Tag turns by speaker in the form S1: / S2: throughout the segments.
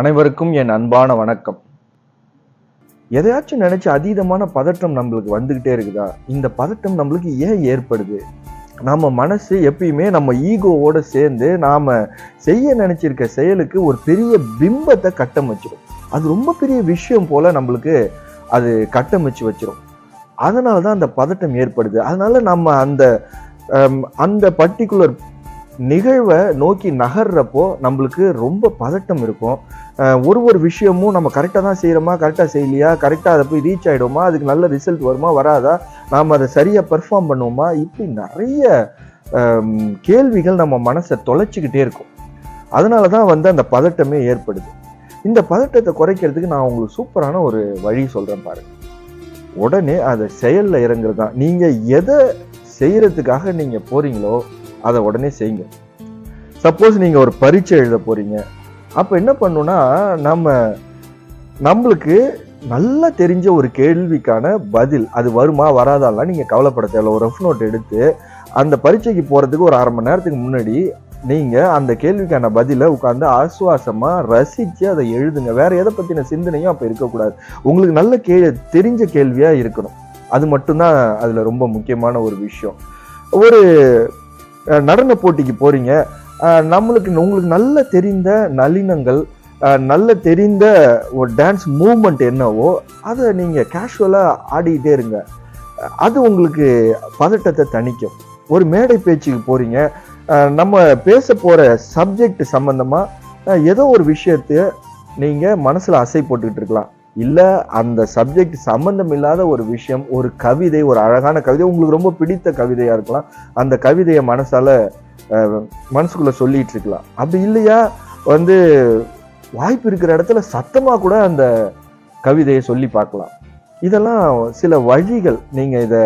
S1: அனைவருக்கும் என் அன்பான வணக்கம். எதையாச்சும் நினைச்சு அதீதமான பதட்டம் நம்மளுக்கு வந்துகிட்டே இருக்குதா? இந்த பதட்டம் நம்மளுக்கு ஏன் ஏற்படுது? நம்ம மனசு எப்பயுமே நம்ம ஈகோவோட சேர்ந்து நாம செய்ய நினைச்சிருக்க செயலுக்கு ஒரு பெரிய பிம்பத்தை கட்டமைச்சிடும் அது ரொம்ப பெரிய விஷயம் போல நம்மளுக்கு அது கட்டமைச்சு வச்சிடும் அதனால தான் அந்த பதட்டம் ஏற்படுது. அதனால நம்ம அந்த அந்த பர்டிகுலர் நிகழ்வை நோக்கி நகர்றப்போ நம்மளுக்கு ரொம்ப பதட்டம் இருக்கும். ஒரு ஒரு விஷயமும் நம்ம கரெக்டாக தான் செய்கிறோமா கரெக்டாக செய்யலையா கரெக்டாக அதை போய் ரீச் ஆகிடுமா அதுக்கு நல்ல ரிசல்ட் வருமா வராதா நாம் அதை சரியாக பெர்ஃபார்ம் பண்ணுவோமா இப்படி நிறைய கேள்விகள் நம்ம மனசை தொலைச்சிக்கிட்டே இருக்கும். அதனால தான் வந்து அந்த பதட்டமே ஏற்படுது. இந்த பதட்டத்தை குறைக்கிறதுக்கு நான் உங்களுக்கு சூப்பரான ஒரு வழி சொல்கிறேன் பாருங்க. உடனே அதை செயலில் இறங்குறது தான் நீங்கள் எதை செய்கிறதுக்காக நீங்கள் போகிறீங்களோ அதை உடனே செய்யுங்க. சப்போஸ் நீங்கள் ஒரு பரீட்சை எழுத போகிறீங்க அப்போ என்ன பண்ணுன்னா நம்ம நம்மளுக்கு நல்லா தெரிஞ்ச ஒரு கேள்விக்கான பதில் அது வருமா வராதாலாம் நீங்கள் கவலைப்பட தேவையில்ல. ஒரு ரஃப் நோட் எடுத்து அந்த பரீட்சைக்கு போகிறதுக்கு ஒரு அரை மணி நேரத்துக்கு முன்னாடி நீங்கள் அந்த கேள்விக்கான பதிலை உட்காந்து ஆசுவாசமாக ரசித்து அதை எழுதுங்க. வேறு எதை பற்றின சிந்தனையும் அப்போ இருக்கக்கூடாது. உங்களுக்கு நல்ல கே தெரிஞ்ச கேள்வியாக இருக்கணும். அது மட்டும்தான் அதில் ரொம்ப முக்கியமான ஒரு விஷயம். ஒரு நடன போட்டிக்கு போகிறீங்க நம்மளுக்கு உங்களுக்கு நல்ல தெரிந்த நளினங்கள் நல்ல தெரிந்த ஒரு டான்ஸ் மூமெண்ட் என்னவோ அதை நீங்கள் கேஷுவலாக ஆடிக்கிட்டே இருங்க. அது உங்களுக்கு பதட்டத்தை தணிக்கும். ஒரு மேடை பேச்சுக்கு போகிறீங்க நம்ம பேச போகிற சப்ஜெக்ட் சம்மந்தமாக ஏதோ ஒரு விஷயத்தை நீங்கள் மனசில் அசை போட்டுக்கிட்டு இருக்கலாம். இல்லை அந்த சப்ஜெக்ட் சம்மந்தம் இல்லாத ஒரு விஷயம் ஒரு கவிதை ஒரு அழகான கவிதை உங்களுக்கு ரொம்ப பிடித்த கவிதையாக இருக்கலாம். அந்த கவிதையை மனசால் மனசுக்குள்ளே சொல்லிகிட்டு சொல்லிட்டு இருக்கலாம். அப்படி இல்லையா? வந்து வாய்ப்பு இருக்கிற இடத்துல சத்தமாக கூட அந்த கவிதையை சொல்லி பார்க்கலாம். இதெல்லாம் சில வழிகள். நீங்கள் இதை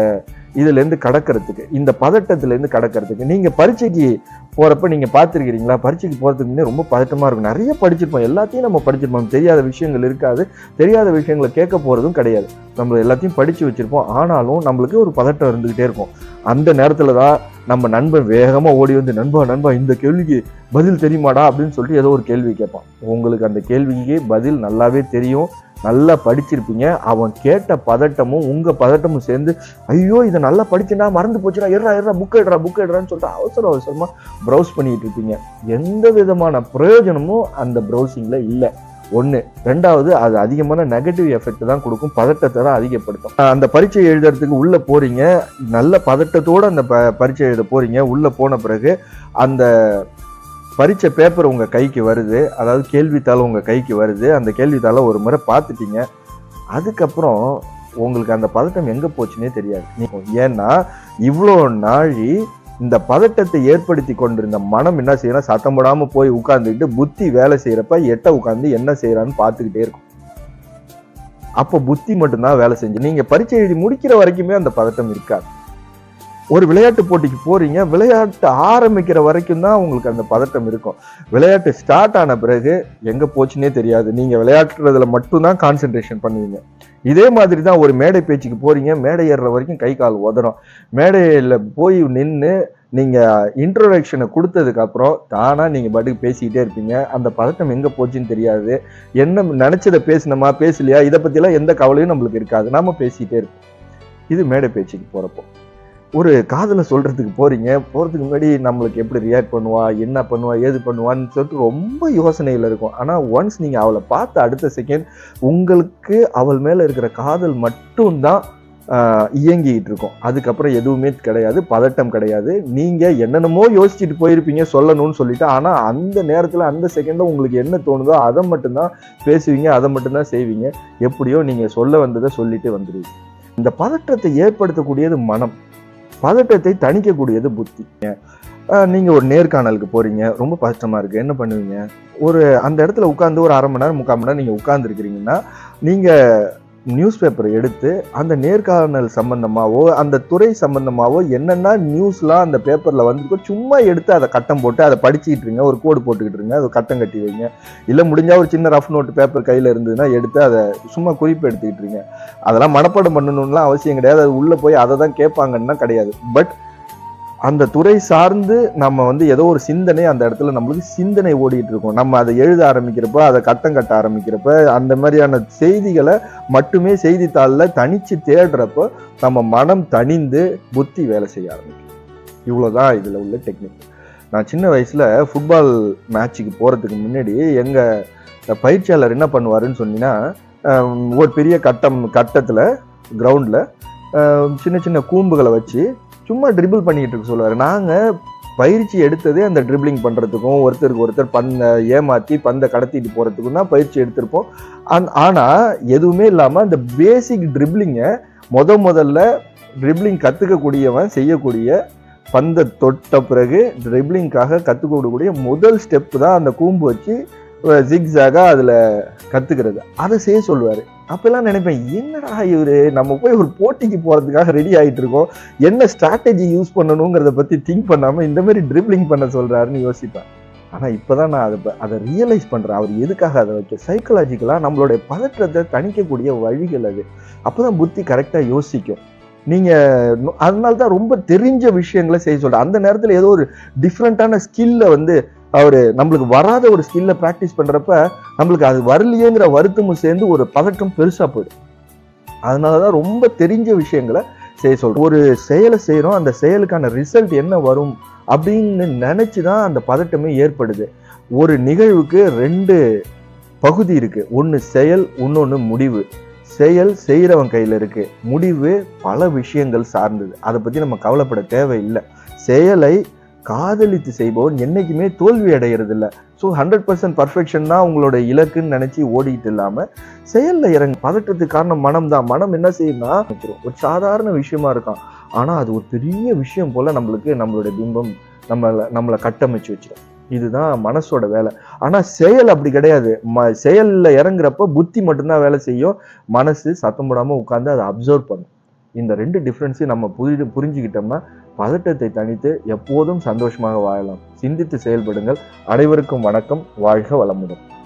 S1: இதுலேருந்து கடக்கிறதுக்கு இந்த பதட்டத்துலேருந்து கடக்கிறதுக்கு நீங்கள் பரீட்சைக்கு போகிறப்ப நீங்கள் பார்த்துருக்கிறீங்களா? பரீட்சைக்கு போறதுக்கு முன்னே ரொம்ப பதட்டமாக இருக்கும். நிறைய படிச்சிருப்போம். எல்லாத்தையும் நம்ம படிச்சிருப்போம். தெரியாத விஷயங்கள் இருக்காது. தெரியாத விஷயங்களை கேட்க போகிறதும் கிடையாது. நம்ம எல்லாத்தையும் படித்து வச்சுருப்போம். ஆனாலும் நம்மளுக்கு ஒரு பதட்டம் இருந்துக்கிட்டே இருக்கும். அந்த நேரத்தில் தான் நம்ம நண்பன் வேகமாக ஓடி வந்து நண்பா நண்பா இந்த கேள்விக்கு பதில் தெரியுமாடா? அப்படின்னு சொல்லிட்டு ஏதோ ஒரு கேள்வி கேட்பான். உங்களுக்கு அந்த கேள்விக்கு பதில் நல்லாவே தெரியும். நல்லா படிச்சிருப்பீங்க. அவன் கேட்ட பதட்டமும் உங்கள் பதட்டமும் சேர்ந்து ஐயோ இதை நல்லா படிச்சுனா மறந்து போச்சுடா எட்ரா எட்ரா புக் எடுறா புக் எடுறான்னு சொல்லிட்டு அவசர அவசரமாக ப்ரௌஸ் பண்ணிட்டு இருப்பீங்க. எந்த விதமான பிரயோஜனமும் அந்த ப்ரௌசிங்கில் இல்லை. ஒன்று ரெண்டாவது அது அதிகமான நெகட்டிவ் எஃபெக்ட் தான் கொடுக்கும் பதட்டத்தை தான் அதிகப்படுத்தும். அந்த பரீட்சை எழுதுறதுக்கு உள்ளே போகிறீங்க நல்ல பதட்டத்தோட அந்த ப பரீட்சை எழுத போகிறீங்க உள்ளே போன பிறகு அந்த பரீட்சை பேப்பர் உங்கள் கைக்கு வருது. அதாவது கேள்வித்தாள் உங்கள் கைக்கு வருது. அந்த கேள்வித்தாளை ஒரு முறை பார்த்துட்டீங்க. அதுக்கப்புறம் உங்களுக்கு அந்த பதட்டம் எங்கே போச்சுன்னே தெரியாது. ஏன்னா இவ்வளோ நாழி இந்த பதட்டத்தை ஏற்படுத்தி கொண்டிருந்த மனம் என்ன செய்யணும் சத்தம் போடாமல் போய் உட்காந்துக்கிட்டு புத்தி வேலை செய்கிறப்ப எட்ட உட்காந்து என்ன செய்கிறான்னு பார்த்துக்கிட்டே இருக்கும். அப்போ புத்தி மட்டும்தான் வேலை செஞ்சு நீங்கள் பரீட்சை எழுதி முடிக்கிற வரைக்குமே அந்த பதட்டம் இருக்காது. ஒரு விளையாட்டு போட்டிக்கு போறீங்க விளையாட்டு ஆரம்பிக்கிற வரைக்கும் தான் உங்களுக்கு அந்த பதட்டம் இருக்கும். விளையாட்டு ஸ்டார்ட் ஆன பிறகு எங்க போச்சுன்னே தெரியாது. நீங்க விளையாட்டுறதுல மட்டும்தான் கான்சென்ட்ரேஷன் பண்ணுவீங்க. இதே மாதிரி தான் ஒரு மேடை பேச்சுக்கு போறீங்க மேடை ஏறுற வரைக்கும் கை கால் உதறும். மேடையில் போய் நின்று நீங்க இன்ட்ரோடக்ஷனை கொடுத்ததுக்கு அப்புறம் தானா நீங்க பாட்டுக்கு பேசிக்கிட்டே இருப்பீங்க. அந்த பதட்டம் எங்க போச்சுன்னு தெரியாது. என்ன நினைச்சதை பேசினோமா பேசலையா இதை பற்றிலாம் எந்த கவலையும் நம்மளுக்கு இருக்காது. நாம பேசிக்கிட்டே இருப்போம். இது மேடை பேச்சுக்கு போறப்போ. ஒரு காதலை சொல்கிறதுக்கு போகிறீங்க போகிறதுக்கு முன்னாடி நம்மளுக்கு எப்படி ரியாக்ட் பண்ணுவா என்ன பண்ணுவா ஏது பண்ணுவான்னு சொல்லிட்டு ரொம்ப யோசனையில் இருக்கும். ஆனால் ஒன்ஸ் நீங்கள் அவளை பார்த்த அடுத்த செகண்ட் உங்களுக்கு அவள் மேலே இருக்கிற காதல் மட்டும்தான் இயங்கிக்கிட்டு இருக்கும். அதுக்கப்புறம் எதுவுமே கிடையாது பதட்டம் கிடையாது. நீங்கள் என்னென்னமோ யோசிச்சுட்டு போயிருப்பீங்க சொல்லணும்னு சொல்லிட்டு. ஆனால் அந்த நேரத்தில் அந்த செகண்டில் உங்களுக்கு என்ன தோணுதோ அதை மட்டும்தான் பேசுவீங்க அதை மட்டும்தான் செய்வீங்க. எப்படியோ நீங்கள் சொல்ல வந்ததை சொல்லிட்டு வந்துடுவீங்க. இந்த பதற்றத்தை ஏற்படுத்தக்கூடியது மனம். பதட்டத்தை தணிக்கக்கூடியது புத்தி. நீங்கள் ஒரு நேர்காணலுக்கு போகிறீங்க ரொம்ப கஷ்டமாக இருக்குது என்ன பண்ணுவீங்க? ஒரு அந்த இடத்துல உட்காந்து ஒரு அரை மணி நேரம் முக்கால் மணி நேரம் நீங்கள் உட்காந்துருக்கிறீங்கன்னா நீங்கள் நியூஸ் பேப்பர் எடுத்து அந்த நேர்காணல் சம்பந்தமாவோ அந்த துறை சம்பந்தமாவோ என்னென்ன நியூஸ்லாம் அந்த பேப்பரில் வந்துருக்கோ சும்மா எடுத்து அதை கட்டம் போட்டு அதை படிச்சுக்கிட்டு இருங்க. ஒரு கோடு போட்டுக்கிட்டு இருங்க. அது கட்டம் கட்டி வைங்க. இல்லை முடிஞ்சால் ஒரு சின்ன ரஃப் நோட் பேப்பர் கையில் இருந்ததுன்னா எடுத்து அதை சும்மா குறிப்பு எடுத்துக்கிட்டு இருங்க. அதெல்லாம் மனப்பாடம் பண்ணணும்லாம் அவசியம் கிடையாது. அது உள்ளே போய் அதை தான் கேட்பாங்கன்னா கிடையாது. பட் அந்த துறை சார்ந்து நம்ம வந்து ஏதோ ஒரு சிந்தனை அந்த இடத்துல நம்மளுக்கு சிந்தனை ஓடிட்டு இருக்கும். நம்ம அதை எழுத ஆரம்பிக்கிறப்ப அதை கட்டம் கட்ட ஆரம்பிக்கிறப்ப அந்த மாதிரியான செய்திகளை மட்டுமே செய்தித்தாளில் தனிச்சு தேடுறப்ப நம்ம மனம் தணிந்து புத்தி வேலை செய்ய ஆரம்பிக்கும். இவ்வளோதான் இதில் உள்ள டெக்னிக் நான் சின்ன வயசில் ஃபுட்பால் மேட்ச்சுக்கு போகிறதுக்கு முன்னாடி எங்கள் பயிற்சியாளர் என்ன பண்ணுவாருன்னு சொன்னீங்கன்னா ஒரு பெரிய கட்டம் கட்டத்தில் கிரவுண்டில் சின்ன சின்ன கூம்புகளை வச்சு சும்மா ட்ரிபிள் பண்ணிட்டு இருக்க சொல்லுவார். நாங்கள் பயிற்சி எடுத்ததே அந்த ட்ரிப்ளிங் பண்ணுறதுக்கும் ஒருத்தருக்கு ஒருத்தர் பந்தை ஏமாற்றி பந்தை கடத்திட்டு போகிறதுக்கும் தான் பயிற்சி எடுத்திருப்போம். அந் ஆனால் எதுவுமே இல்லாமல் அந்த பேசிக் ட்ரிப்ளிங்கை முத முதல்ல ட்ரிப்ளிங் கற்றுக்கக்கூடியவன் செய்யக்கூடிய பந்தை தொட்ட பிறகு ட்ரிப்ளிங்காக கற்றுக் கொடுக்கக்கூடிய முதல் ஸ்டெப் தான் அந்த கூம்பு வச்சு ஜிக்ஸாக அதில் கற்றுக்கிறது அதை செய்ய சொல்லுவார். அப்போல்லாம் நினைப்பேன் என்னடா இவரு? நம்ம போய் ஒரு போட்டிக்கு போகிறதுக்காக ரெடி ஆகிட்டு இருக்கோம். என்ன ஸ்ட்ராட்டஜி யூஸ் பண்ணணுங்கிறத பற்றி திங்க் பண்ணாமல் இந்த மாதிரி ட்ரிப்ளிங் பண்ண சொல்கிறாருன்னு யோசிப்பேன். ஆனால் இப்போ தான் நான் அதை அதை ரியலைஸ் பண்ணுறேன் அவர் எதுக்காக அதை வைக்க? சைக்கலாஜிக்கலாக நம்மளுடைய பதற்றத்தை தணிக்கக்கூடிய வழிகள் அது. அப்போ தான் புத்தி கரெக்டாக யோசிக்கும். நீங்கள் அதனால தான் ரொம்ப தெரிஞ்ச விஷயங்களை செய்ய சொல்கிறேன் அந்த நேரத்தில் ஏதோ ஒரு டிஃப்ரெண்ட்டான ஸ்கில்லை வந்து அவர் நம்மளுக்கு வராத ஒரு ஸ்கில்லை ப்ராக்டிஸ் பண்ணுறப்ப நம்மளுக்கு அது வரலையேங்கிற வருத்தமும் சேர்ந்து ஒரு பதட்டம் பெருசாக போயிடும். அதனால தான் ரொம்ப தெரிஞ்ச விஷயங்களை செய்ய சொல்கிறோம் ஒரு செயலை செய்கிறோம் அந்த செயலுக்கான ரிசல்ட் என்ன வரும் அப்படின்னு நினச்சி தான் அந்த பதட்டமே ஏற்படுது. ஒரு நிகழ்வுக்கு ரெண்டு பகுதி இருக்கு. ஒன்று செயல் இன்னொன்று முடிவு. செயல் செய்கிறவன் கையில் இருக்கு. முடிவு பல விஷயங்கள் சார்ந்தது. அதை பற்றி நம்ம கவலைப்பட தேவையில்லை. செயலை காதலித்து செய்பவன் என்றைக்குமே தோல்வி அடைகிறதில்ல ஸோ ஹண்ட்ரட் பர்சன்ட் பர்ஃபெக்ஷன் தான் உங்களோட இலக்குன்னு நினச்சி ஓடிட்டு இல்லாமல் செயலில் இறங்க. பதற்றத்துக்கு காரணம் மனம் தான். மனம் என்ன செய்யும்னா ஒரு சாதாரண விஷயமா இருக்கான். ஆனால் அது ஒரு பெரிய விஷயம் போல் நம்மளுக்கு நம்மளுடைய பிம்பம் நம்மளை நம்மளை கட்டமைச்சு வச்சிடும் இதுதான் மனசோட வேலை. ஆனால் செயல் அப்படி கிடையாது. ம செயலில் இறங்குறப்ப புத்தி மட்டும்தான் வேலை செய்யும். மனசு சத்தம் போடாமல் உட்காந்து அதை அப்சர்வ் பண்ணும். இந்த ரெண்டு டிஃப்ரென்ஸையும் நம்ம புரி புரிஞ்சுக்கிட்டோம்னா பதட்டத்தை தணித்து எப்போதும் சந்தோஷமாக வாழலாம். சிந்தித்து செயல்படுங்கள். அனைவருக்கும் வணக்கம். வாழ்க வளமுடன்.